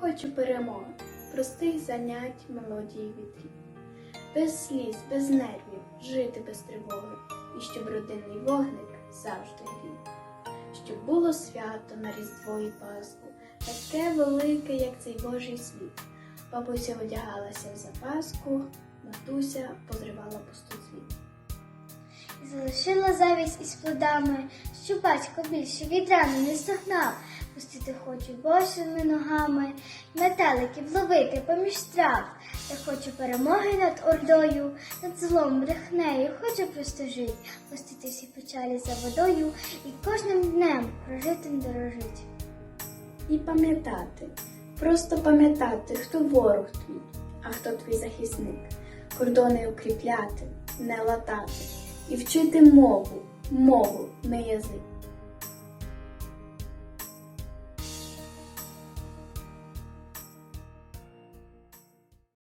хочу перемоги, простих занять, мелодії вітрів. Без сліз, без нервів, жити без тривоги, і щоб родинний вогник завжди грів. Щоб було свято на Різдво і Пасху, таке велике, як цей Божий світ. Бабуся одягалася в запаску, матуся позривала пусту звіт. Залишила завість із плодами, що батько більше від рани не стогнав. Пустити хочу босими ногами, метеликів ловити поміж трав. Я хочу перемоги над ордою, над злом брехнею, хочу просто жить, пустити всі печалі за водою і кожним днем прожитим дорожить. І пам'ятати, просто пам'ятати, хто ворог твій, а хто твій захисник, кордони укріпляти, не латати, і вчити мову, мову, не язик.